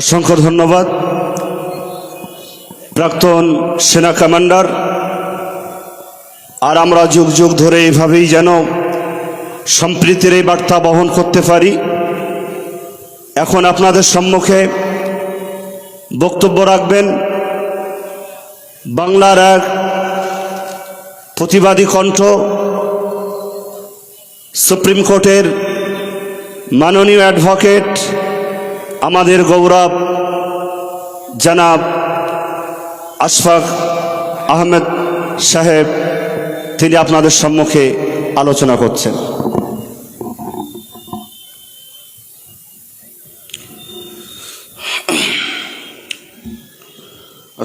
অসংখ্য ধন্যবাদ। প্রাক্তন সেনা কমান্ডার, আর আমরা যুগ যুগ ধরে এভাবেই যেন সম্প্রীতির এই বার্তা বহন করতে পারি। এখন আপনাদের সম্মুখে বক্তব্য রাখবেন। বাংলার এক প্রতিবাদী কণ্ঠ সুপ্রিম কোর্টের মাননীয় অ্যাডভোকেট, আমাদের গৌরব জনাব আশফাক আহমেদ সাহেব, তিনি আপনাদের সম্মুখে আলোচনা করছেন।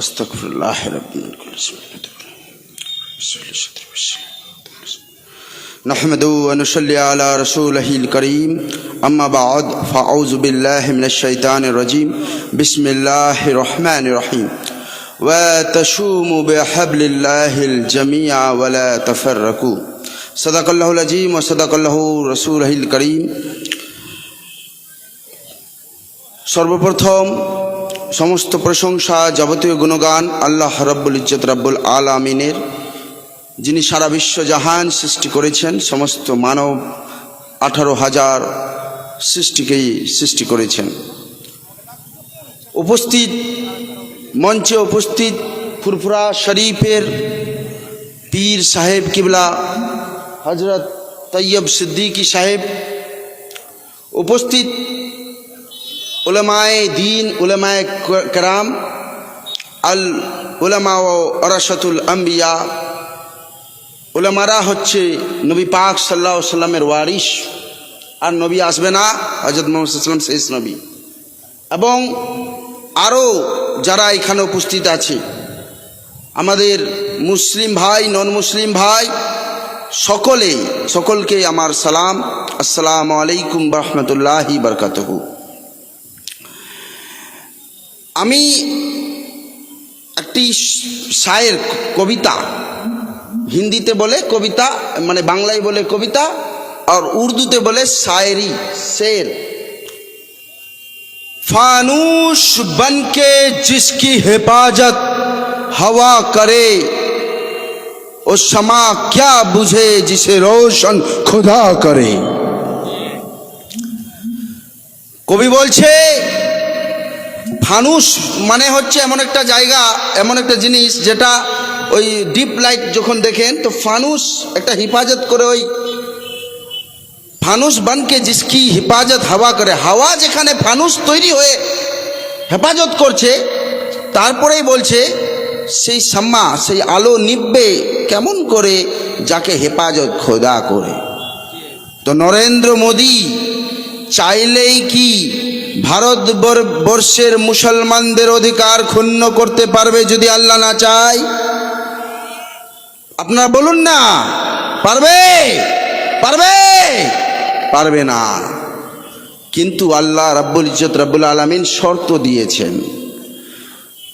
আস্তাগফিরুল্লাহ রাব্বিল نحمد ونصلي على رسوله الكريم أما بعد فأعوذ بالله من الشيطان الرجيم بسم الله الرحمن الرحيم وتشوموا بحبل الله الجميع ولا تفرقوا صدق الله العظيم وصدق الله رسوله الكريم সর্বপ্রথম সমস্ত প্রশংসা যাবতীয় গুণগান আল্লাহ রব্বুল ইজ্জত রব্বুল আলামিনের যিনি সারা বিশ্ব জাহান সৃষ্টি করেছেন, সমস্ত মানব আঠারো হাজার সৃষ্টিকেই সৃষ্টি করেছেন। উপস্থিত, মঞ্চে উপস্থিত ফুরফুরা শরীফের পীর সাহেব কিবলা হজরত তৈয়ব সিদ্দিকী সাহেব, উপস্থিত উলামায়ে দিন, উলামায়ে কেরাম, আল উলামা ও অরাসতুল আম্বিয়া উলামারা হচ্ছে নবী পাক সাল্লাহ সাল্লামের ওয়ারিশ। আর নবী আসবে না হজরত মোহাম্মদ সাল্লাম শেষ নবী। এবং আরও যারা এখানে উপস্থিত আছে, আমাদের মুসলিম ভাই নন মুসলিম ভাই, সকলে, সকলকে আমার সালাম। আসসালাম আলাইকুম রহমতুল্লাহি বরকাতহু। আমি একটি শায়ের কবিতা হিন্দিতে বলে কবিতা মানে বাংলায় বলে কবিতা, আর উর্দুতে বলে শায়রি, শের। ফানুষ বনকে জিসকি হেফাজত, হওয়া করে। ও সমা ক্যা বুঝে জিসে রোশন খোদা করে। কবি বলছে, ফানুষ মানে হচ্ছে এমন একটা জায়গা, এমন একটা জিনিস যেটা ওই ডিপ লাইট যখন দেখেন, তো ফানুস একটা হিফাজত করে ওই ফানুস বানকে জিসকি হিফাজত হাওয়া করে, হাওয়া যেখানে ফানুস তৈরি হয়ে হেফাজত করছে, তারপরেই বলছে, সেই সাম্মা, সেই আলো নিববে কেমন করে যাকে হেফাজত খোদা করে? তো নরেন্দ্র মোদী চাইলেই কি ভারতবর্ষের মুসলমানদের অধিকার ক্ষুণ্ণ করতে পারবে যদি আল্লাহ না চায়? আপনারা বলুন না। পারবে? পারবে? পারবে না। কিন্তু আল্লাহ রাব্বুল ইজ্জত রাব্বুল আলমিন শর্ত দিয়েছেন।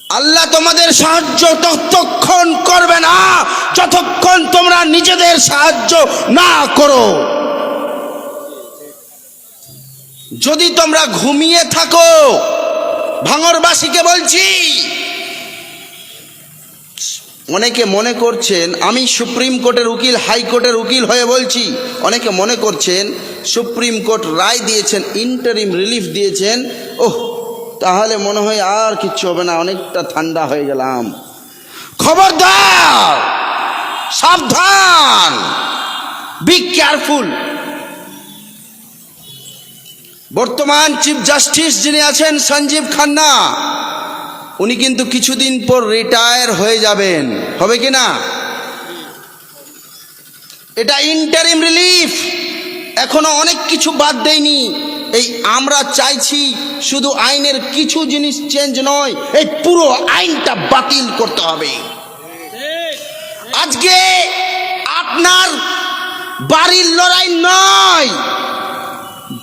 আল্লাহ তোমাদের সাহায্য ততক্ষণ করবে না, যতক্ষণ তোমরা নিজেদের সাহায্য না করো। যদি তোমরা ঘুমিয়ে থাকো, ভাঙরবাসীকে বলছি অনেকে মনে করছেন, আমি সুপ্রিম কোর্টের উকিল হাইকোর্টের উকিল হয়ে বলছি। অনেকে মনে করছেন, সুপ্রিম কোর্ট রায় দিয়েছেন ইন্টারিম রিলিফ দিয়েছেন। ওহ, তাহলে মনে হয় আর কিচ্ছু হবে না, অনেকটা ঠান্ডা হয়ে গেলাম। খবরদার! সাবধান! বি কেয়ারফুল বর্তমান চিফ জাস্টিস যিনি আছেন, সঞ্জীব খান্না উনি কিন্তু কিছুদিন পর রিটায়ার হয়ে যাবেন। হবে কি না? এটা ইন্টারিম রিলিফ এখনও অনেক কিছু বাদ দেয়নি। এই আমরা চাইছি শুধু আইনের কিছু জিনিস চেঞ্জ নয়, এই পুরো আইনটা বাতিল করতে হবে। আজকে আপনার বাড়ির লড়াই নয়,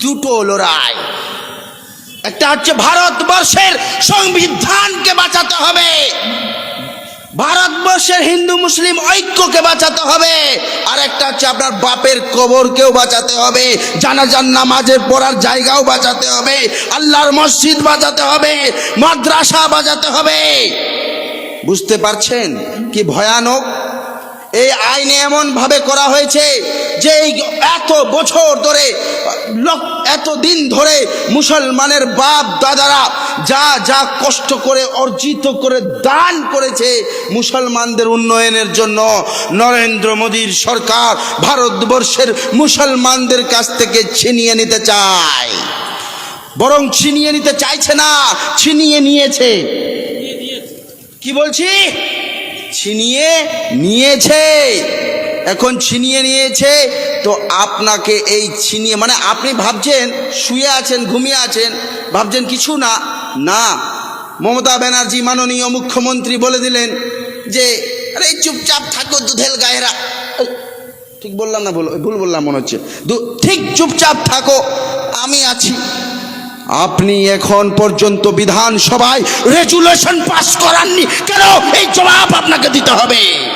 দুটো লড়াই। একটা হচ্ছে ভারতবর্ষের সংবিধানকে বাঁচাতে হবে। ভারতবর্ষের হিন্দু মুসলিম ঐক্যকে বাঁচাতে হবে। আর একটা হচ্ছে আপনার বাপের কবরকেও বাঁচাতে হবে। জানাজান নামাজের পড়ার জায়গাও বাঁচাতে হবে। আল্লাহর মসজিদ বাঁচাতে হবে। মাদ্রাসা বাঁচাতে হবে। বুঝতে পারছেন কি ভয়ানক? এই আইনে এমন ভাবে করা হয়েছে যে এত বছর ধরে লোক এত দিন ধরে মুসলমানের বাপ দাদারা যা যা কষ্ট করে অর্জিত করে দান করেছে মুসলমানদের উন্নয়নের জন্য নরেন্দ্র মোদীর সরকার ভারতবর্ষের মুসলমানদের কাছ থেকে ছিনিয়ে নিতে চায়। বরং ছিনিয়ে নিতে চাইছে না ছিনিয়ে নিয়েছে। কি বলছি? ছিনিয়ে নিয়েছে। এখন ছিনিয়ে নিয়েছে, তো আপনাকে এই ছিনিয়ে মানে আপনি ভাবছেন, শুয়ে আছেন, ঘুমিয়ে আছেন, ভাবছেন কিছু না। না, মমতা ব্যানার্জি মাননীয় মুখ্যমন্ত্রী বলে দিলেন যে, আরে চুপচাপ থাকো, দুধেল গায়েরা। ঠিক বললাম না ভুল ভুল বললাম মনে হচ্ছে। ঠিক চুপচাপ থাকো, আমি আছি। আপনি এখন পর্যন্ত বিধানসভায় রেজুলেশন পাস করাননি। কেন? এই জবাব আপনাকে দিতে হবে।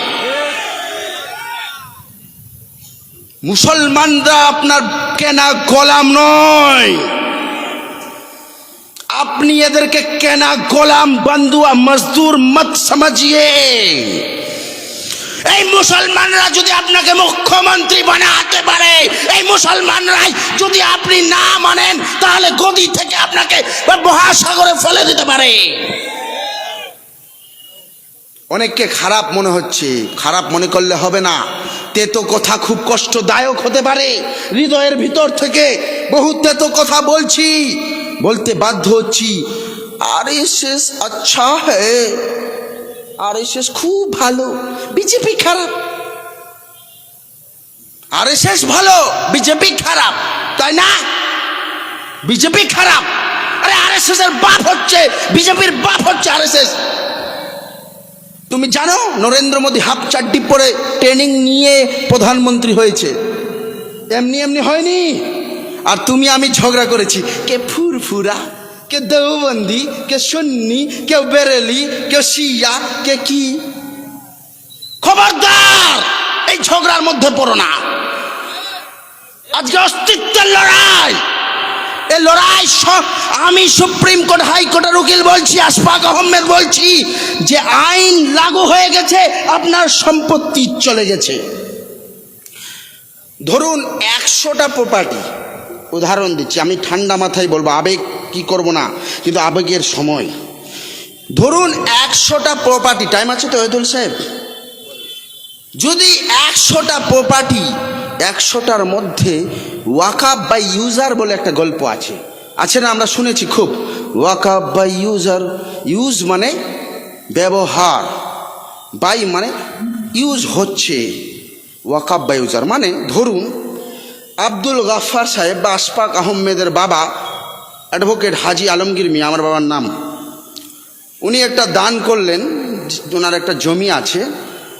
মুসলমানরা আপনার কেনা গোলাম নয়। আপনি এদেরকে কেনা গোলাম, বন্ধুয়া, মজদুর মত সমঝিয়ে এই মুসলমানরা যদি আপনাকে মুখ্যমন্ত্রী বানাতে পারে, এই মুসলমানরাই যদি আপনি না মানেন, তাহলে গদি থেকে আপনাকে মহাসাগরে ফেলে দিতে পারে। অনেককে খারাপ মনে হচ্ছে, খারাপ মনে করলে হবে না। তেতো কথা খুব কষ্টদায়ক হতে পারে। হৃদয়ের ভিতর থেকে বহু তেতো কথা বলছি, বলতে বাধ্য হচ্ছি। আরে শেষ আচ্ছা হ্যাঁ। আরএসএস খুব ভালো। বিজেপি খারাপ। আর এস এস ভালো, বিজেপি খারাপ, তাই না? বিজেপি খারাপ। আরে আর এস এস এর বাপ হচ্ছে, বিজেপির বাপ হচ্ছে আর এস এস তুমি জানো, নরেন্দ্র মোদী হাফ চাড্ডি পরে ট্রেনিং নিয়ে প্রধানমন্ত্রী হয়েছে। এমনি এমনি হয়নি। আর তুমি, আমি ঝগড়া করেছি। কে ফুরফুরা? কে দেওবন্দি, কে সুন্নি কেউ বেরেলি কেউ শিয়া, কে কি? খবরদার! এই ঝগড়ার মধ্যে পড়ো না। আজকে অস্তিত্বের লড়াই। এই লড়াই আমি সুপ্রিম কোর্ট হাইকোর্টের উকিল বলছি, আশফাক আহমেদ বলছি, যে আইন লাগু হয়ে গেছে, আপনার সম্পত্তি চলে গেছে। ধরুন একশোটা প্রপার্টি উদাহরণ দিচ্ছি, আমি ঠান্ডা মাথায় বলব, আবেগ কি করব না? কিন্তু আবেগের সময়। ধরুন একশোটা প্রপার্টি টাইম আছে তো ওয়েদুল সাহেব? যদি একশোটা প্রপার্টি একশোটার মধ্যে ওয়াকাপ বাই ইউজার বলে একটা গল্প আছে। আছে না? আমরা শুনেছি খুব। ওয়াকাপ বাই ইউজার, ইউজ মানে ব্যবহার। বাই মানে ইউজ হচ্ছে। ওয়াকাপ বাই ইউজার মানে ধরুন আব্দুল গাফার সাহেব বা আশফাক আহমেদের বাবা অ্যাডভোকেট হাজি আলমগীর মিয়া, আমার বাবার নাম। উনি একটা দান করলেন, ওনার একটা জমি আছে।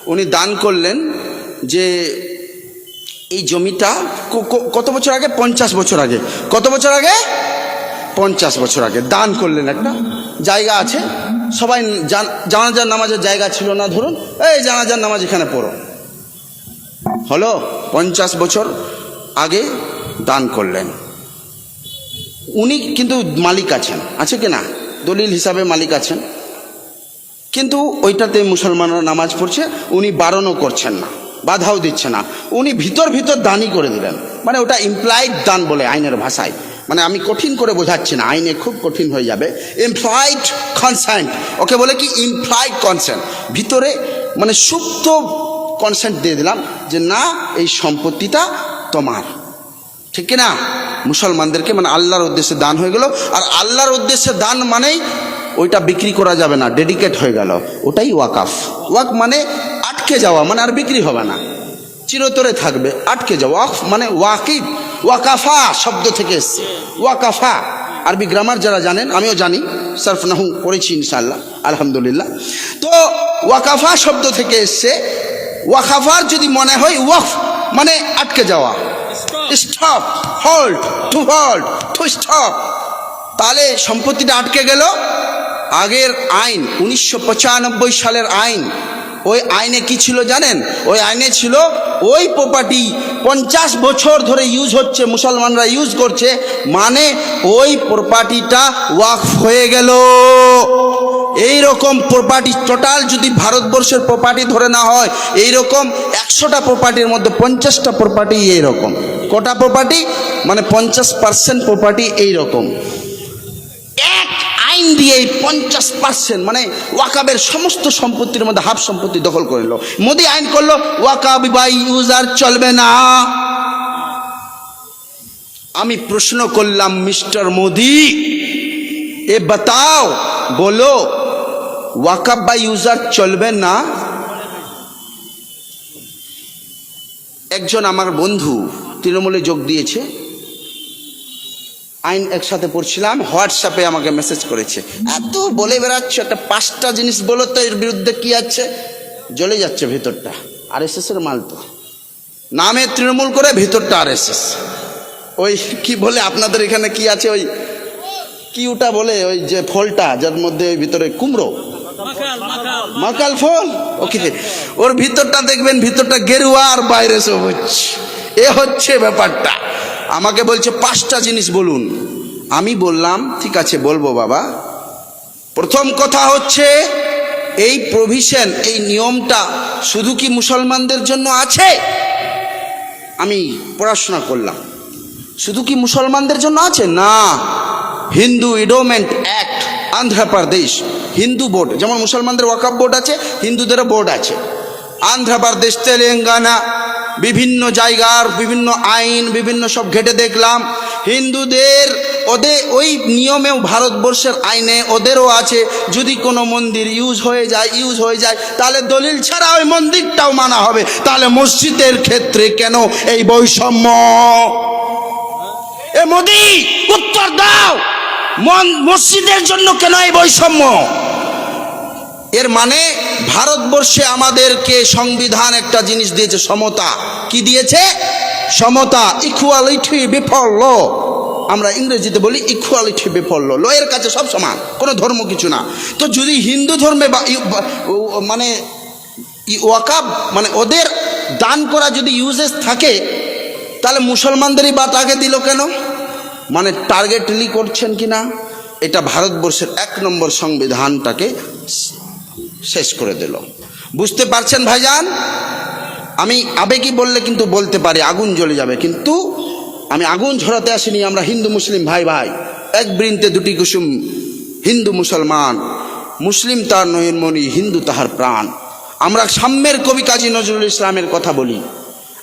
উনি দান করলেন যে এই জমিটা কত বছর আগে? পঞ্চাশ বছর আগে। কত বছর আগে? পঞ্চাশ বছর আগে। দান করলেন একটা জায়গা আছে। সবাই জান- জানাজার নামাজের জায়গা ছিল না, ধরুন। এই জানাজার নামাজ এখানে পড়ো। হলো পঞ্চাশ বছর আগে দান করলেন। উনি কিন্তু মালিক আছেন। আছে কি না? দলিল হিসাবে মালিক আছেন। কিন্তু ওইটাতে মুসলমানরা নামাজ পড়ছে, উনি বারণও করছেন না, বাধাও দিচ্ছে না। উনি ভিতর ভিতর দানই করে দিলেন। মানে ওটা ইমপ্লয়েড দান বলে আইনের ভাষায়। মানে আমি কঠিন করে বোঝাচ্ছি না, আইনে খুব কঠিন হয়ে যাবে। ইমপ্লয়েড কনসেন্ট ওকে বলে কি ইমপ্লয়েড কনসেন্ট ভিতরে মানে সুপ্ত কনসেন্ট দিয়ে দিলাম যে না, এই সম্পত্তিটা তোমার। ঠিক না? মুসলমানদেরকে মানে আল্লাহর উদ্দেশ্যে দান হয়ে গেল। আর আল্লাহর উদ্দেশ্যে দান মানেই ওইটা বিক্রি করা যাবে না ডেডিকেট হয়ে গেল। ওটাই ওয়াকাফ। ওয়াক মানে আটকে যাওয়া মানে আর বিক্রি হবে না। চিরতরে থাকবে, আটকে যাওয়া। ওয়াকফ মানে ওয়াকিব, ওয়াকাফা শব্দ থেকে এসছে। ওয়াকাফা। আরবি গ্রামার যারা জানেন, আমিও জানি, সার্ফ নাহু পড়েছি ইনশাল্লাহ আলহামদুলিল্লাহ। তো ওয়াকাফা শব্দ থেকে এসছে। ওয়াকাফার যদি মনে হয় ওয়াফ মানে আটকে যাওয়া। Stop hold to hold to stop তাহলে সম্পত্তিটা আটকে গেল। আগের আইন, উনিশশো পঁচানব্বই সালের আইন। ওই আইনে কি ছিল জানেন? ওই আইনে ছিল ওই প্রপার্টি পঞ্চাশ বছর ধরে ইউজ হচ্ছে, মুসলমানরা ইউজ করছে। মানে ওই প্রপার্টিটা ওয়াকফ হয়ে গেল। এই রকম প্রপার্টি টোটাল যদি ভারতবর্ষের প্রপার্টি ধরে না হয় এই রকম একশোটা প্রপার্টির মধ্যে পঞ্চাশটা প্রপার্টি এই রকম কটা প্রপার্টি মানে পঞ্চাশ পার্সেন্ট প্রপার্টি এই রকম এক আইন দিয়ে পঞ্চাশ পার্সেন্ট মানে ওয়াকাবের সমস্ত সম্পত্তির মধ্যে হাফ সম্পত্তি দখল করে নিল। মোদি আইন করল, ওয়াকাব বাই ইউজার চলবে না। আমি প্রশ্ন করলাম, মিস্টার মোদি, এ বাতাও, বলো ওয়াকাব বাই ইউজার চলবে না। একজন আমার বন্ধু তৃণমূলে যোগ দিয়েছে। আইন একসাথে পড়ছিলাম, হোয়াটসঅ্যাপে আমাকে মেসেজ করেছে। এত বলে বেড়াচ্ছ, একটা পাঁচটা জিনিস বলো তো, এর বিরুদ্ধে কি আছে? জ্বলে যাচ্ছে ভেতরটা। আর এস এর মাল তো। নামে তৃণমূল করে ভেতরটা আর এস এস ওই কি বলে, আপনাদের এখানে কি আছে? ওই কি ওটা বলে, ওই যে ফলটা, যার মধ্যে ওই ভিতরে কুমড়ো। মাকাল ফল? ওকে। ওর ভিতরটা দেখবেন, ভিতরটা গেরুয়া আর বাইরে সব হচ্ছে। এ হচ্ছে ব্যাপারটা। আমাকে বলছে, পাঁচটা জিনিস বলুন। আমি বললাম, ঠিক আছে, বলব বাবা। প্রথম কথা হচ্ছে, এই প্রভিশন এই নিয়মটা শুধু কি মুসলমানদের জন্য আছে? আমি পড়াশোনা করলাম। শুধু কি মুসলমানদের জন্য আছে? না। Hindu endowment act Andhra Pradesh Hindu board যেমন মুসলমানদের ওয়াকাব বোর্ড আছে হিন্দুদেরও বোর্ড আছে। আন্ধ্রপ্রদেশ তেলেঙ্গানা বিভিন্ন জায়গার বিভিন্ন আইন, বিভিন্ন সব ঘেটে দেখলাম। হিন্দুদের ওদের ওই নিয়মেও ভারতবর্ষের আইনে ওদেরও আছে। যদি কোনো মন্দির ইউজ হয়ে যায় ইউজ হয়ে যায়, তাহলে দলিল ছাড়া ওই মন্দিরটাও মানা হবে। তাহলে মসজিদের ক্ষেত্রে কেন এই বৈষম্য? এ মোদি, উত্তর দাও! মসজিদের জন্য কেন এই বৈষম্য? এর মানে ভারতবর্ষে আমাদেরকে সংবিধান একটা জিনিস দিয়েছে, সমতা। কি দিয়েছে? সমতা ইকুয়ালিটি বিফল ল আমরা ইংরেজিতে বলি ইকুয়ালিটি বিফল ল এর কাছে সব সমান, কোনো ধর্ম কিছু না। তো যদি হিন্দু ধর্মে বা মানে ওয়াকাব মানে ওদের দান করা যদি ইউজেস থাকে, তাহলে মুসলমানদেরই বা তাকে দিল কেন? মানে টার্গেটলি করছেন কি না এটা ভারতবর্ষের এক নম্বর সংবিধানটাকে শেষ করে দিল। বুঝতে পারছেন ভাইজান? আমি আবেগী বললে কিন্তু বলতে পারি, আগুন জ্বলে যাবে, কিন্তু আমি আগুন ঝরাতে আসিনি, আমরা হিন্দু মুসলিম ভাই ভাই। এক বৃন্তে দুটি কুসুম হিন্দু মুসলমান, মুসলিম তার নয়নমণি, হিন্দু তাহার প্রাণ। আমরা সাম্যের কবি কাজী নজরুল ইসলামের কথা বলি।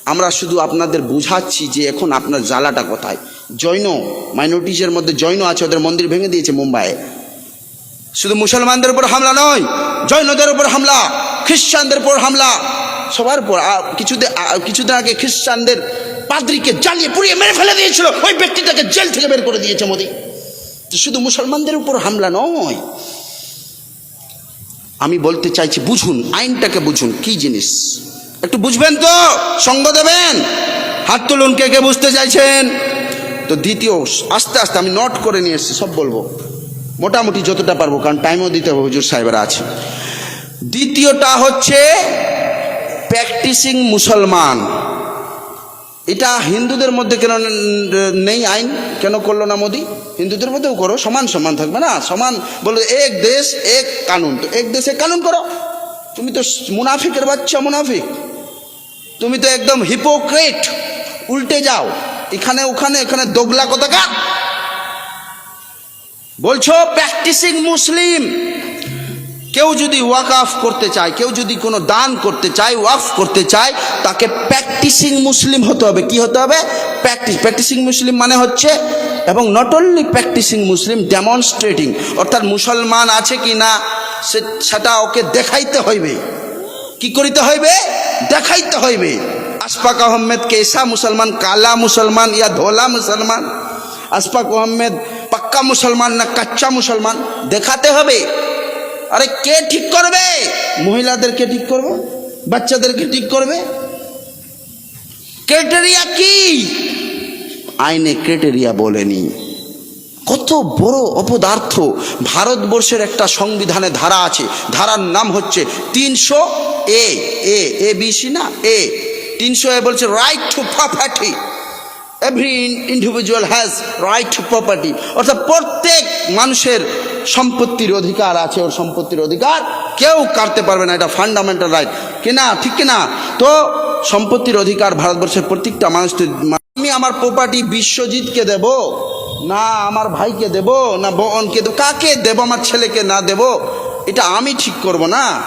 আমরা শুধু আপনাদের বুঝাচ্ছি যে এখন আপনার জ্বালাটা কোথায়। জৈন মাইনরিটিসের মধ্যে জৈন আছে ওদের মন্দির ভেঙে দিয়েছে মুম্বাইয়ে। শুধু মুসলমানদের উপর হামলা নয় জৈনদের উপর হামলা খ্রিস্টানদের উপর হামলা। সবার উপর আ, কিছুদিন কিছুদিন আগে খ্রিস্টানদের পাদ্রিকে জ্বালিয়ে পুড়িয়ে মেরে ফেলে দিয়েছিল। ওই ব্যক্তিটাকে জেল থেকে বের করে দিয়েছে মোদি। তো শুধু মুসলমানদের উপর হামলা নয়। আমি বলতে চাইছি বুঝুন আইনটাকে বুঝুন কি জিনিস? একটু বুঝবেন তো? সঙ্গ দেবেন? হাত তুলুন কে কে বুঝতে চাইছেন? তো দ্বিতীয়, আস্তে আস্তে আমি নোট করে নিয়ে এসেছি, সব বলব। মোটামুটি যতটা পারব, কারণ টাইমও দিতে হবে, হুজুর সাহেবরা আছে। দ্বিতীয়টা হচ্ছে প্র্যাকটিসিং মুসলমান। এটা হিন্দুদের মধ্যে কেন নেই আইন? কেন করল না মোদি? হিন্দুদের মধ্যেও করো, সমান সমান থাকবে না? সমান বলে, এক দেশ, এক কানুন। তো এক দেশে কানুন করো। তুমি তো মুনাফিকের বাচ্চা, মুনাফিক। তুমি তো একদম হিপোক্রেট উল্টে যাও। এখানে, ওখানে, এখানে দোগলা কোথাকার? বলছো প্র্যাকটিসিং মুসলিম কেউ যদি ওয়াকফ করতে চায়, কেউ যদি কোনো দান করতে চায়, ওয়াকফ করতে চায়, তাকে প্র্যাকটিসিং মুসলিম হতে হবে। কি হতে হবে? প্র্যাকটিস প্র্যাকটিসিং মুসলিম মানে হচ্ছে, এবং not only practising Muslim demonstrating অর্থাৎ মুসলমান আছে কি না সেটা ওকে দেখাইতে হইবে। কি করিতে হইবে? দেখাইতে হইবে। আশফাক আহমেদ কেসা মুসলমান, কালা মুসলমান, ইয়া ধোলা মুসলমান, আশফাক আহমেদ পাক্কা মুসলমান না কাচ্চা মুসলমান, দেখাতে হবে। আরে কে ঠিক করবে? মহিলাদেরকে ঠিক করবে? বাচ্চাদেরকে ঠিক করবে? ক্রাইটেরিয়া কি? আইনে ক্রাইটেরিয়া বলেনি। কত বড় অপদার্থ ভারতবর্ষের একটা সংবিধানে ধারা আছে। ধারার নাম হচ্ছে তিনশো এ এ এ বিসি না? এ। তিনশো এ বলছে right to property every individual has right to property অর্থাৎ প্রত্যেক মানুষের সম্পত্তির অধিকার আছে, ওর সম্পত্তির অধিকার কেউ কাটতে পারবে না, এটা ফান্ডামেন্টাল রাইট কিনা ঠিক কিনা তো সম্পত্তির অধিকার ভারতবর্ষের প্রত্যেকটা মানুষ আমি আমার প্রপার্টি বিশ্বজিৎকে দেব। না আমার ভাইকে দেব, না বোনকে দেব, কাকে দেব, আমার ছেলেকে না দেব, এটা আমি ঠিক করব না।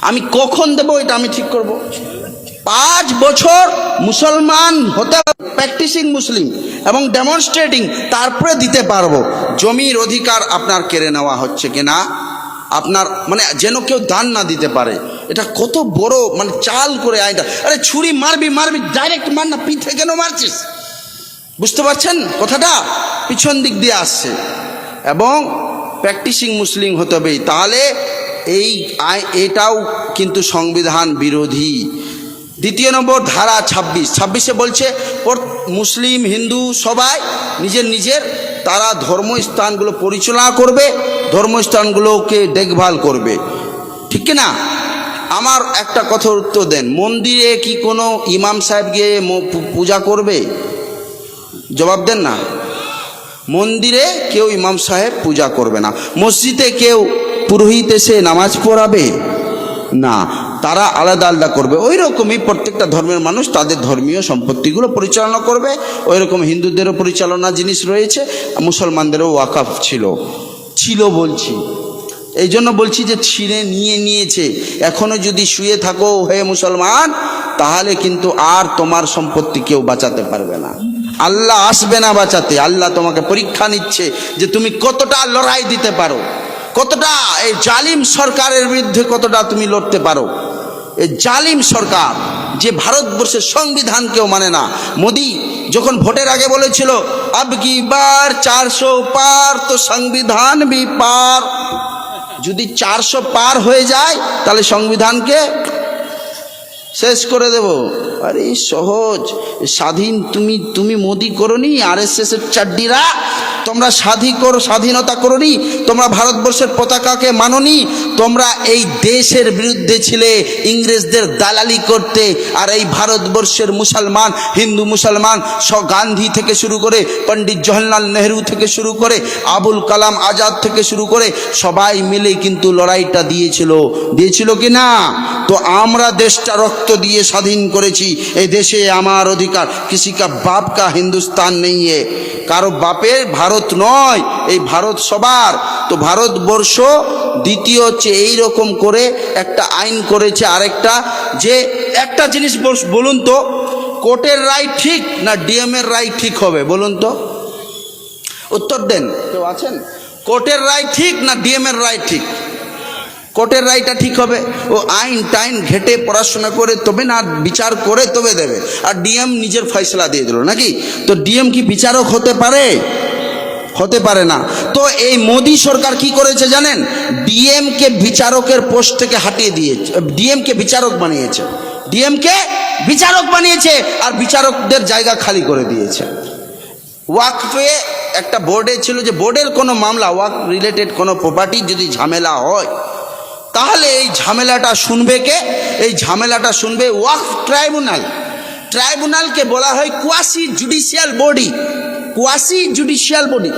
আমি কখন দেব, এটা আমি ঠিক করব? পাঁচ বছর মুসলমান হতে প্র্যাকটিসিং মুসলিম এবং ডেমনস্ট্রেটিং তারপরে দিতে পারব। জমির অধিকার আপনার কেড়ে নেওয়া হচ্ছে কিনা? আপনার মানে যেন কেউ দান না দিতে পারে। এটা কত বড় মানে চাল করে আইনটা আরে ছুরি মারবি মারবি ডাইরেক্ট মার না, পিঠে কেন মারছিস? বুঝতে পারছেন? কথাটা পিছন দিক দিয়ে আসছে। এবং প্র্যাকটিসিং মুসলিম হতে হবে। তাহলে এই এটাও কিন্তু সংবিধান বিরোধী। দ্বিতীয় নম্বর, ধারা ছাব্বিশ। ছাব্বিশে বলছে মুসলিম, হিন্দু সবাই নিজের নিজের, তারা ধর্মস্থানগুলো পরিচালনা করবে, ধর্মস্থানগুলোকে দেখভাল করবে। ঠিক না আমার একটা কথার উত্তর দেন। মন্দিরে কি কোনো ইমাম সাহেব গিয়ে পূজা করবে? জবাব দেন না। মন্দিরে কেউ ইমাম সাহেব পূজা করবে না। মসজিদে কেউ পুরোহিত এসে নামাজ পড়াবে? না, তারা আলাদা আলাদা করবে। ওই রকমই প্রত্যেকটা ধর্মের মানুষ তাদের ধর্মীয় সম্পত্তিগুলো পরিচালনা করবে। ওই রকম হিন্দুদেরও পরিচালনা জিনিস রয়েছে। মুসলমানদেরও ওয়াকাফ ছিল। ছিল বলছি। এই জন্য বলছি যে ছিঁড়ে নিয়ে নিয়েছে। এখনও যদি শুয়ে থাকো হে মুসলমান, তাহলে কিন্তু আর তোমার সম্পত্তি কেউ বাঁচাতে পারবে না। আল্লাহ আসবে না বাঁচাতে, আল্লাহ তোমাকে পরীক্ষা নিচ্ছে যে তুমি কতটা লড়াই দিতে পারো, কতটা এই জালিম সরকারের বিরুদ্ধে কতটা তুমি লড়তে পারো। এই জালিম সরকার যে ভারতবর্ষের সংবিধানকেও মানে না। মোদি যখন ভোটের আগে বলেছিল, আব কি বার চারশো পার, তো সংবিধান বি পার। যদি চারশো পার হয়ে যায়, তাহলে সংবিধানকে শেষ করে দেব। আরে সহজ। স্বাধীন তুমি তুমি মোদি করনি আর এস এস এর চাড্ডিরা। তোমরা স্বাধী করো, স্বাধীনতা করনি, তোমরা ভারতবর্ষের পতাকাকে মাননি, তোমরা এই দেশের বিরুদ্ধে ছিলে, ইংরেজদের দালালি করতে, আর এই ভারতবর্ষের মুসলমান, হিন্দু মুসলমান স গান্ধী থেকে শুরু করে, পণ্ডিত জওহরলাল নেহরু থেকে শুরু করে, আবুল কালাম আজাদ থেকে শুরু করে, সবাই মিলে কিন্তু লড়াইটা দিয়েছিল। দিয়েছিল কি না? তো আমরা দেশটা রক্ত দিয়ে স্বাধীন করেছি, এই দেশে আমার অধিকার। কিসি কা বাপ কা হিন্দুস্তান নেই কারও বাপের ভারত নয়, এই ভারত সবার। তো ভারতবর্ষ দ্বিতীয় হচ্ছে রকম করে একটা আইন করেছে আরেকটা, যে একটা জিনিস বলুন তো, কোর্টের রায় ঠিক না ডিএমের রায় ঠিক হবে, বলুন তো? উত্তর দেন, কেউ আছেন? কোর্টের রায় ঠিক না ডিএমের রায় ঠিক? কোর্টের রায়টা ঠিক হবে। ও আইন টাইন ঘেটে পড়াশোনা করে তবে না, বিচার করে তবে দেবে। আর ডিএম নিজের ফয়সলা দিয়ে দিল, নাকি? তো ডিএম কি বিচারক হতে পারে? হতে পারে না। তো এই মোদি সরকার কি করেছে জানেন? ডিএমকে বিচারকের পোস্ট থেকে হাটিয়ে দিয়েছে ডিএমকে বিচারক বানিয়েছে। ডিএমকে বিচারক বানিয়েছে আর বিচারকদের জায়গা খালি করে দিয়েছে। ওয়াকফে একটা বোর্ডে ছিল যে বোর্ডের কোনো মামলা, ওয়াক রিলেটেড কোনো প্রপার্টির যদি ঝামেলা হয়, তাহলে এই ঝামেলাটা শুনবে কে? এই ঝামেলাটা শুনবে ওয়াকফ ট্রাইব্যুনাল। ট্রাইব্যুনালকে বলা হয় quasi judicial body quasi judicial body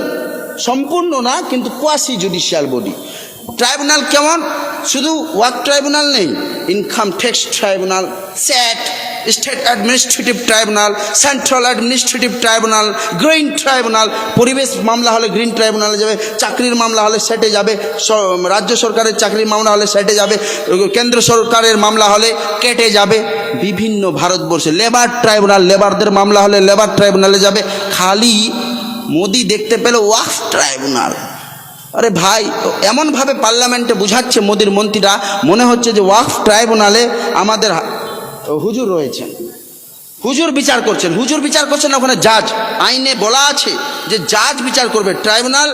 সম্পূর্ণ না, কিন্তু কোয়াসি জুডিশিয়াল বডি ট্রাইব্যুনাল কেমন? শুধু ওয়ার্ক ট্রাইব্যুনাল নেই income tax tribunal SAT state administrative tribunal, central administrative tribunal, green tribunal, পরিবেশ মামলা হলে গ্রিন ট্রাইব্যুনালে যাবে, চাকরির মামলা হলে সেটে যাবে রাজ্য সরকারের চাকরির মামলা হলে সেটে যাবে, কেন্দ্র সরকারের মামলা হলে কেটে যাবে, বিভিন্ন ভারতবর্ষে লেবার ট্রাইব্যুনাল, লেবারদের মামলা হলে লেবার ট্রাইব্যুনালে যাবে, খালি মোদি দেখতে পেল ওয়াকফ ট্রাইব্যুনাল। আরে ভাই, এমনভাবে পার্লামেন্টে বুঝাচ্ছে মোদির মন্ত্রীরা, মনে হচ্ছে যে ওয়াকফ ট্রাইব্যুনালে আমাদের হুজুর রয়েছেন। হুজুর বিচার করছেন। হুজুর বিচার করছেন ওখানে জাজ। আইনে বলা আছে যে জাজ বিচার করবে। ট্রাইব্যুনাল,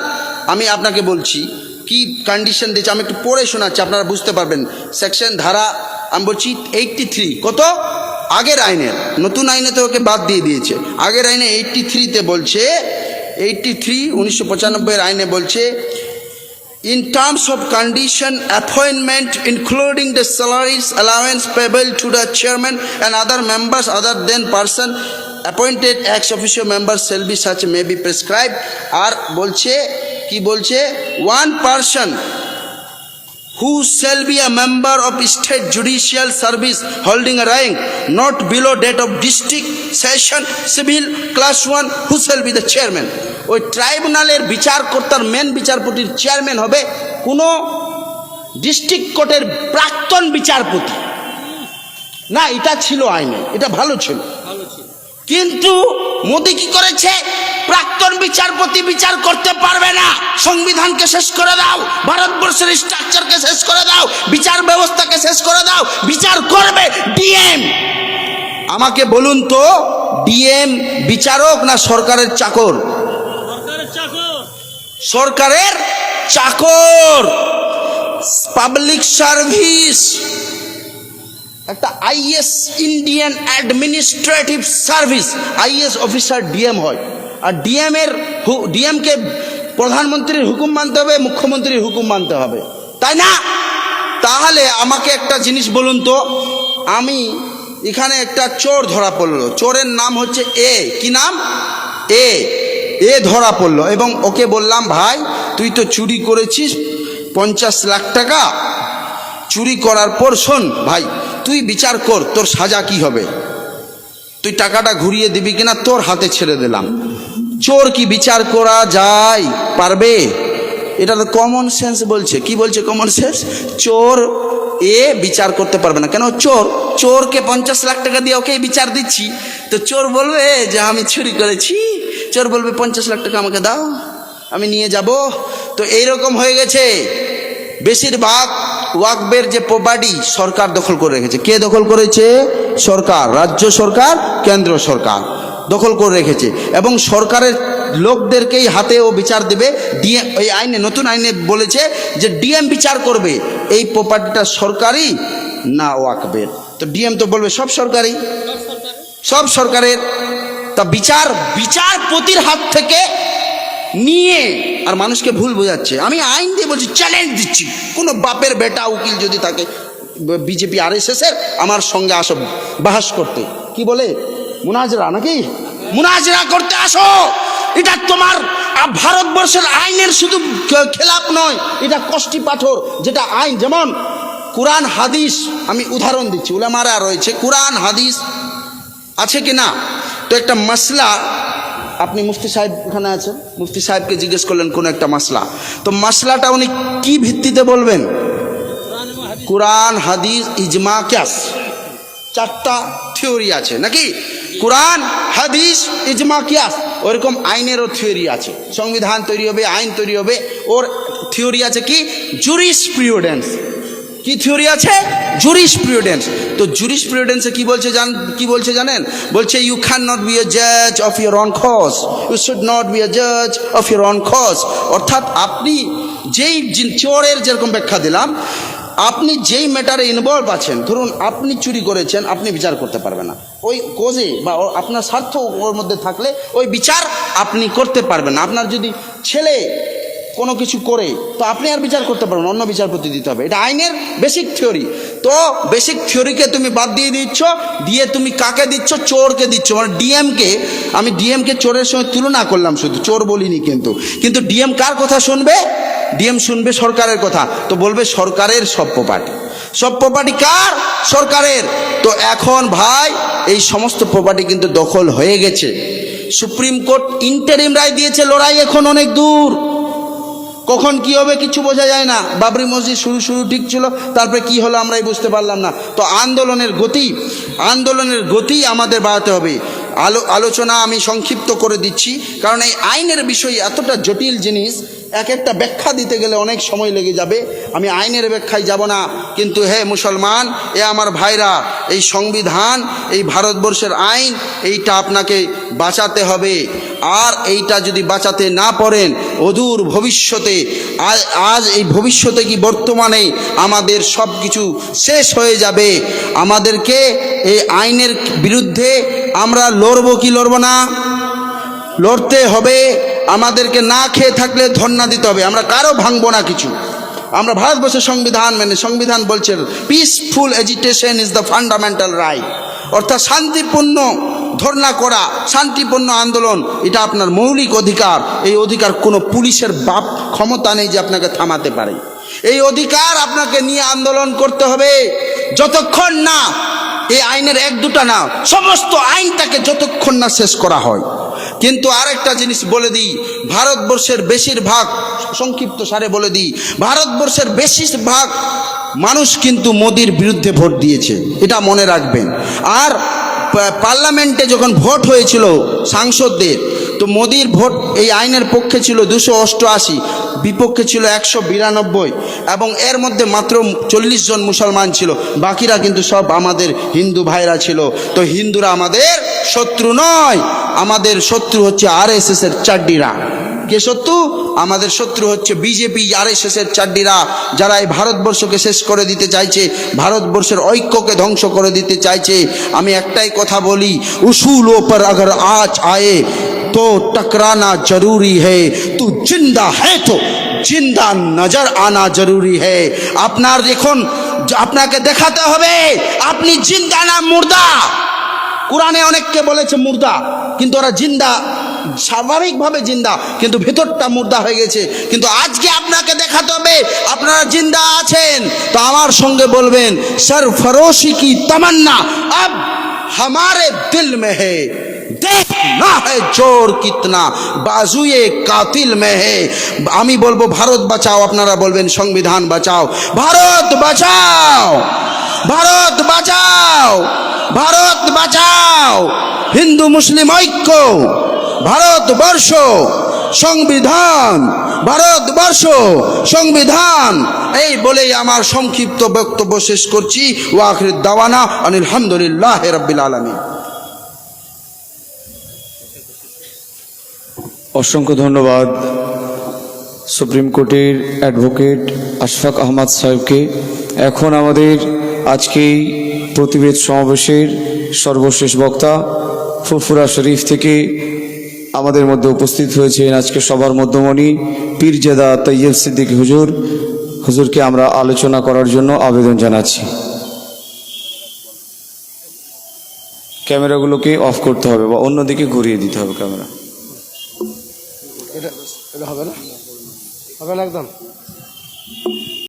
আমি আপনাকে বলছি, কি কন্ডিশন দিয়েছে আমি একটু পড়ে শোনাচ্ছি, আপনারা বুঝতে পারবেন। সেকশন ধারা, আমি বলছি এইটটি থ্রি কত? আগের আইনের নতুন আইনে তো ওকে বাদ দিয়ে দিয়েছে। আগের আইনে এইটটি থ্রিতে বলছে এইটটি থ্রি উনিশশো পঁচানব্বইয়ের আইনে বলছে in terms of condition appointment including the salaries allowance payable to the chairman and other members other than person appointed ex officio members shall be such may be prescribed আর বলছে কি বলছে one person who shall be a member of state judicial service holding a rank not below that of district session civil class 1 who shall be the chairman ওই ট্রাইব্যুনালের বিচারকর্তার main বিচারপতির chairman হবে কোনো district কোর্টের প্রাক্তন বিচারপতি না এটা ছিল আইনে এটা ভালো ছিল কিন্তু মোদি কি করেছে? প্রাক্তন বিচারপতি বিচার করতে পারবে না। সংবিধানকে শেষ করে দাও। ভারতবর্ষের স্ট্রাকচারকে শেষ করে দাও। বিচার ব্যবস্থাকে শেষ করে দাও। বিচার করবে ডিএম। আমাকে বলুন তো ডিএম বিচারক না সরকারের চাকর? সরকারের চাকর। সরকারের চাকর। Public service. একটা IAS Indian administrative service, IAS officer DM হয়। আর ডিএম এর ডিএমকে প্রধানমন্ত্রীর হুকুম মানতে হবে, মুখ্যমন্ত্রীর হুকুম মানতে হবে। তাই না? তাহলে আমাকে একটা জিনিস বলুন তো, আমি এখানে একটা চোর ধরা পড়ল। চোরের নাম হচ্ছে এ। কি নাম? এ। এ ধরা পড়ল। এবং ওকে বললাম, ভাই, তুই তো চুরি করেছিস, পঞ্চাশ লাখ টাকা। চুরি করার পর শোন, ভাই তুই বিচার কর, তোর সাজা কি হবে? তুই টাকাটা ঘুরিয়ে দিবি কিনা, তোর হাতে ছেড়ে দিলাম। চোর কি বিচার করা যায়? পারবে? এটা তো কমন সেন্স বলছে। কি বলছে কমন সেন্স চোর এ বিচার করতে পারবে না। কেন? চোর, চোরকে পঞ্চাশ লাখ টাকা দিয়ে ওকে বিচার দিচ্ছি। তো চোর বলবে যে, আমি চুরি করেছি। চোর বলবে, পঞ্চাশ লাখ টাকা আমাকে দাও, আমি নিয়ে যাব। তো এইরকম হয়ে গেছে। বেশিরভাগ ওয়াকবের যে প্রপার্টি সরকার দখল করে রেখেছে। কে দখল করেছে? সরকার, রাজ্য সরকার, কেন্দ্র সরকার দখল করে রেখেছে। এবং সরকারের লোকদেরকেই হাতে ও বিচার দেবে। ডিএম এই আইনে, নতুন আইনে বলেছে যে ডিএম বিচার করবে। এই প্রপার্টিটা সরকারি না ওয়াকবের। তো ডিএম তো বলবে সব সরকারি সব সরকারের। তা বিচার, বিচারপতির হাত থেকে নিয়ে আর মানুষকে ভুল বোঝাচ্ছে। আমি আইন দিয়ে বলছি চ্যালেঞ্জ দিচ্ছি। কোনো বাপের বেটা উকিল যদি থাকে বিজেপি আর এস এর আমার সঙ্গে আসো, বাহাস করতে। কি বলে? মুনাজরা নাকি? মুনাজরা করতে আসো। এটা তোমার ভারতবর্ষের আইনের শুধু খেলাপ নয়, এটা কষ্টি পাথর। যেটা আইন, যেমন কোরআন, হাদিস, আমি উদাহরণ দিচ্ছি। উলামারা রয়েছে, কোরআন, হাদিস আছে কি না তো একটা মাসলা আপনি মুফতি সাহেব এখানে আছেন? মুফতি সাহেবকে জিজ্ঞেস করলেন, কোন একটা মাসলা? তো মাসলাটা উনি কি ভিত্তিতে বলবেন? কোরআন, হাদিস, ইজমা, ক্যাস। চারটা থিওরি আছে, নাকি? কোরআন, হাদিস, ইজমা, কিয়াস। ওরকম আইনেরও থিওরি আছে। সংবিধান তৈরি হবে, আইন তৈরি হবে। ওর থিওরি আছে কি? জুরিস কি থিওরি আছে? জুরিস প্রিউডেন্স তো জুরিস প্রিউডেন্সে কি বলছে জান, কি বলছে জানেন? বলছে you can not be a জাজ of your own খস you should not be a জাজ অফ ইউর অন খস অর্থাৎ আপনি যেই চোরের যেরকম ব্যাখ্যা দিলাম, আপনি যেই ম্যাটারে ইনভলভ আছেন, ধরুন আপনি চুরি করেছেন, আপনি বিচার করতে পারবেন না। ওই কোজে বা আপনার স্বার্থ ওর মধ্যে থাকলে ওই বিচার আপনি করতে পারবেন না। আপনার যদি ছেলে কোনো কিছু করে, তো আপনি আর বিচার করতে পারবেন অন্য বিচারপতি দিতে হবে। এটা আইনের বেসিক থিওরি তো বেসিক থিওরিকে তুমি বাদ দিয়ে দিচ্ছ, দিয়ে তুমি কাকে দিচ্ছ? চোরকে দিচ্ছ। মানে ডিএমকে আমি ডিএমকে চোরের সঙ্গে তুলনা করলাম শুধু, চোর বলিনি কিন্তু। কিন্তু ডিএম কার কথা শুনবে? ডিএম শুনবে সরকারের কথা। তো বলবে সরকারের সব প্রপার্টি সব প্রপার্টি কার? সরকারের। তো এখন ভাই, এই সমস্ত প্রপার্টি কিন্তু দখল হয়ে গেছে। সুপ্রিম কোর্ট ইন্টারিম রায় দিয়েছে, লড়াই এখন অনেক দূর। কখন কি হবে কিছু বোঝা যায় না। বাবরি মসজিদ শুরু শুরু ঠিক ছিল, তারপরে কি হলো আমরাই বুঝতে পারলাম না। তো আন্দোলনের গতি আন্দোলনের গতি আমাদের বাড়াতে হবে। আলো, আলোচনা আমি সংক্ষিপ্ত করে দিচ্ছি, কারণ এই আইনের বিষয় এতটা জটিল জিনিস এক একটা ব্যাখ্যা দিতে গেলে অনেক সময় লেগে যাবে। আমি আইনের ব্যাখ্যায় যাব না, কিন্তু হে মুসলমান, এ আমার ভাইরা, এই সংবিধান, এই ভারতবর্ষের আইন, এইটা আপনাকে বাঁচাতে হবে। আর এইটা যদি বাঁচাতে না পারেন, অদূর ভবিষ্যতে আ- আজ এই ভবিষ্যতে কি বর্তমানে আমাদের সব কিছু শেষ হয়ে যাবে? আমাদেরকে এই আইনের বিরুদ্ধে আমরা লড়ব কি লড়ব না? লড়তে হবে। আমাদেরকে না খেয়ে থাকলে ধর্ণা দিতে হবে। আমরা কারও ভাঙবো না কিছু। আমরা ভারতবর্ষের সংবিধান মেনে সংবিধান বলছে peaceful agitation is the fundamental right অর্থাৎ শান্তিপূর্ণ ধর্ণা করা, শান্তিপূর্ণ আন্দোলন, এটা আপনার মৌলিক অধিকার। এই অধিকার কোনো পুলিশের বাপ ক্ষমতা নেই যে আপনাকে থামাতে পারে। এই অধিকার আপনাকে নিয়ে আন্দোলন করতে হবে। যতক্ষণ না, এই আইনের এক দুটা না, সমস্ত আইনটাকে যতক্ষণ না শেষ করা হয়। কিন্তু আরেকটা জিনিস বলে দিই, ভারতবর্ষের বেশিরভাগ, সংক্ষিপ্ত সারে বলে দিই, ভারতবর্ষের বেশিরভাগ মানুষ কিন্তু মোদির বিরুদ্ধে ভোট দিয়েছে, এটা মনে রাখবেন। আর পার্লামেন্টে যখন ভোট হয়েছিল সাংসদদের, তো মোদির ভোট এই আইনের পক্ষে ছিল দুশো অষ্টআশি, বিপক্ষে ছিল একশো বিরানব্বই, এবং এর মধ্যে মাত্র চল্লিশ জন মুসলমান ছিল। বাকিরা কিন্তু সব আমাদের হিন্দু ভাইরা ছিল। তো হিন্দুরা আমাদের শত্রু নয়। আমাদের শত্রু হচ্ছে আর এস এর চাড্ডিরা। কে শত্রু? আমাদের শত্রু হচ্ছে বিজেপি আর এস এসের চাড্ডিরা যারা এই ভারতবর্ষকে শেষ করে দিতে চাইছে, ভারতবর্ষের ঐক্যকে ধ্বংস করে দিতে চাইছে। আমি একটাই কথা বলি, উসুল ওপর আগর আজ আয়ে, তো টকরানা জরুরি হে, তু জিন্দা হে তো, জিন্দা নজর আনা জরুরি হে। আপনার দেখুন, আপনাকে দেখাতে হবে, আপনি জিন্দা না মুর্দা। কোরআনে অনেককে বলেছে মুর্দা, কিন্তু ওরা জিন্দা স্বাভাবিকভাবে জিন্দা, কিন্তু ভেতরটা মুর্দা হয়ে গেছে। কিন্তু আজকে আপনাকে দেখাতে হবে, আপনারা জিন্দা আছেন। তো আমার সঙ্গে বলবেন, সর ফরোশি কি তমন্না, আব হামারে দিল মে হে। দেখনা হ্যাঁ জোর কিতনা বাজুয়ে কাতিল মেহে আমি বলব, ভারত বাঁচাও। আপনারা বলবেন, সংবিধান বাঁচাও। ভারত বাঁচাও। ভারত বাঁচাও। ভারত বাঁচাও। হিন্দু, মুসলিম ঐক্য। ভারতবর্ষ সংবিধান ভারতবর্ষ সংবিধান। এই বলেই আমার সংক্ষিপ্ত বক্তব্য শেষ করছি। ওয়াখির দাওয়ানা আলহামদুলিল্লাহ রব্বিল আলমী অসংখ্য ধন্যবাদ সুপ্রিম কোর্টের অ্যাডভোকেট আশফাক আহমদ সাহেবকে। এখন আমাদের আজকেই প্রতিবেদ সমাবেশের সর্বশেষ বক্তা ফুরফুরা শরীফ থেকে আমাদের মধ্যে উপস্থিত হয়েছেন আজকে সবার মধ্যমণি পীরজাদা তৈয়ব সিদ্দিক হুজুর। হুজুরকে আমরা আলোচনা করার জন্য আবেদন জানাচ্ছি। ক্যামেরাগুলোকে অফ করতে হবে বা অন্যদিকে ঘুরিয়ে দিতে হবে ক্যামেরা। এটা হবে না? হবে না একদম।